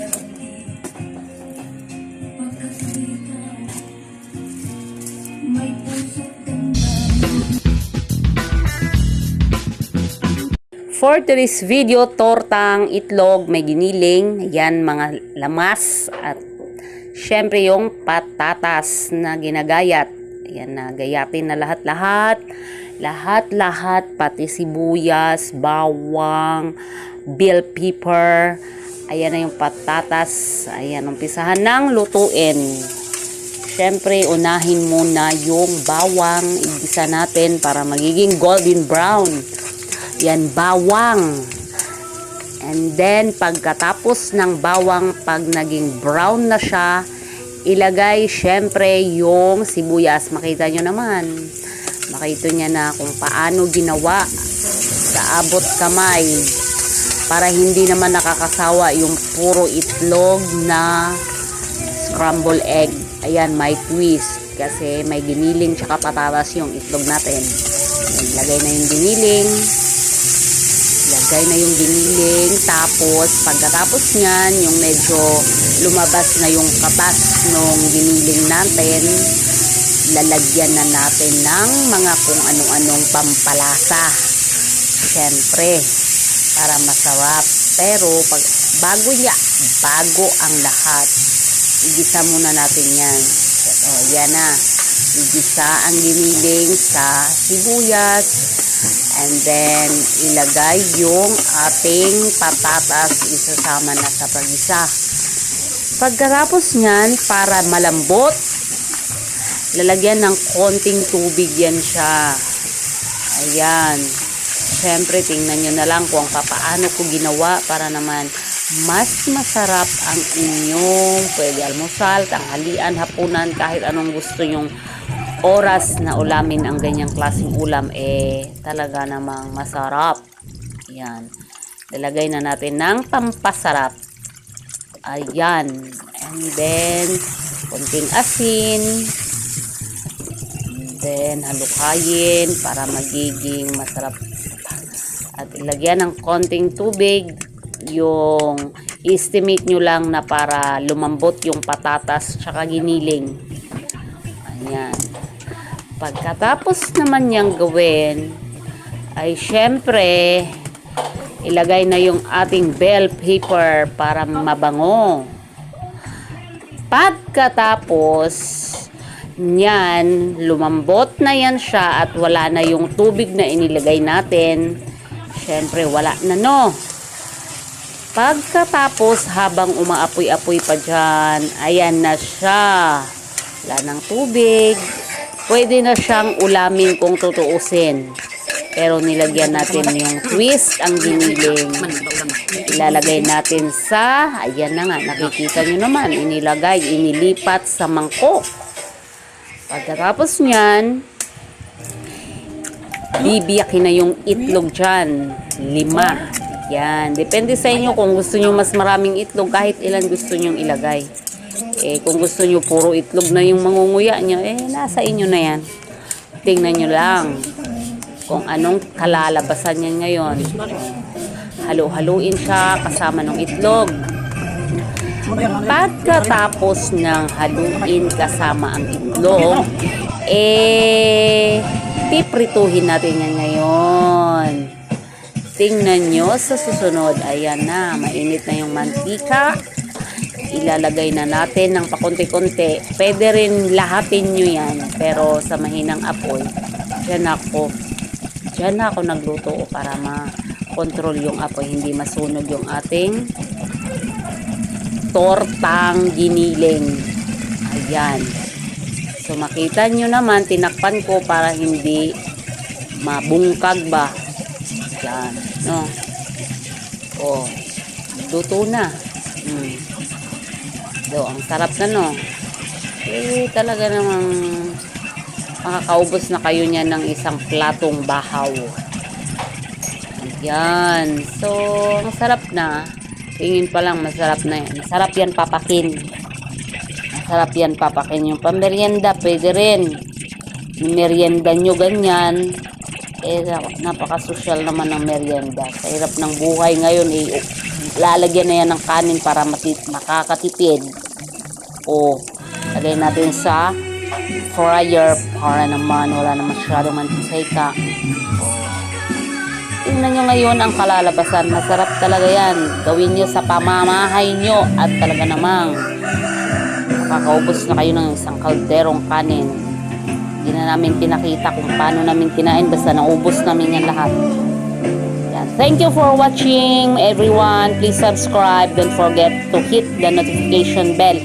For today's video, tortang itlog, may giniling, yan mga lamas at syempre yung patatas na ginagayat. Yan na gayatin na lahat-lahat. Lahat-lahat, pati sibuyas, bawang, bell pepper. Ayan na yung patatas. Ayan, umpisahan ng lutuin. Siyempre, unahin muna yung bawang. Igisa natin para magiging golden brown. Yan, bawang. And then, pagkatapos ng bawang, pag naging brown na siya, ilagay syempre yung sibuyas. Makita nyo naman. Makita niya na kung paano ginawa sa abot kamay para hindi naman nakakasawa yung puro itlog na scramble egg. Ayan, may twist kasi may giniling tsaka patatas yung itlog natin. Ayan, lagay na yung giniling. Lagay na yung giniling. Tapos, pagkatapos niyan, yung medyo lumabas na yung katas nung giniling natin, lalagyan na natin ng mga kung anong-anong pampalasa. Siyempre, para masarap. Pero, pag, bago niya, bago ang lahat, igisa muna natin yan. O, yan na. Igisa ang giniling sa sibuyas. And then, ilagay yung ating patatas isasama na sa pagisa. Pagkatapos niyan, para malambot, lalagyan ng konting tubig yan siya. Ayan. Siyempre, tingnan nyo na lang kung papaano ko ginawa para naman mas masarap ang inyong pwede almusal, tanghalian, hapunan, kahit anong gusto nyong oras na ulamin ang ganyang klaseng ulam, eh talaga namang masarap. Yan. Lalagay na natin ng pampasarap. Ayan. And then, konting asin. And then, halukayin para magiging masarap. At ilagyan ng konting tubig yung estimate nyo lang na para lumambot yung patatas tsaka giniling. Ayan. Pagkatapos naman niyang gawin, ay syempre, ilagay na yung ating bell pepper para mabango. Pagkatapos, niyan, lumambot na yan siya at wala na yung tubig na inilagay natin. Syempre, wala na no. Pagkatapos, habang umaapoy-apoy pa dyan, ayan na siya. Wala ng tubig. Pwede na siyang ulamin kung tutuusin. Pero nilagyan natin yung twist, ang giniling. Ilalagay natin sa, ayan na nga, nakikita nyo naman, inilagay, inilipat sa mangkok. Pagkatapos niyan, bibiyakin na yung itlog dyan. Lima. Yan. Depende sa inyo kung gusto nyo mas maraming itlog, kahit ilan gusto nyo ilagay. Eh, kung gusto nyo puro itlog na yung mangunguya nyo, eh, nasa inyo na yan. Tingnan nyo lang kung anong kalalabasan niya ngayon. Halo-haluin siya kasama ng itlog. Pagkatapos ng haluin kasama ang itlog, eh, piprituhin natin yan ngayon. Tingnan nyo sa susunod. Ayan na, mainit na yung mantika. Ilalagay na natin ng pakunti-kunti. Pwede rin lahatin nyo yan, pero sa mahinang apoy. Diyan ako. Diyan ako nagluto para ma-control yung apoy, hindi masunog yung ating tortang giniling. Ayan. So makita nyo naman, tinakpan ko para hindi mabungkag ba. Yan. No? Oh. Luto na. Hmm. Do, ang sarap na no. Eh, talaga namang makakaubos na kayo niyan ng isang platong bahaw. Yan. So, ang sarap na. Tingin pa lang, masarap na yan. Masarap yan papakin. Masarap yan papakin. Yung pamerienda, pwede rin. Merienda nyo ganyan. Eh, napaka-social naman ng merienda. Sa hirap ng buhay ngayon, eh, lalagyan na yan ng kanin para mati- makakatipid. O, lagay natin sa fryer para naman wala na masyadong mantika. Tingnan nyo ngayon ang kalalabasan. Masarap talaga yan. Gawin nyo sa pamamahay nyo at talaga namang makakaubos na kayo ng isang kalderong kanin. Hindi na namin pinakita kung paano namin kinain basta naubos namin yan lahat. Yan. Thank you for watching everyone. Please subscribe. Don't forget to hit the notification bell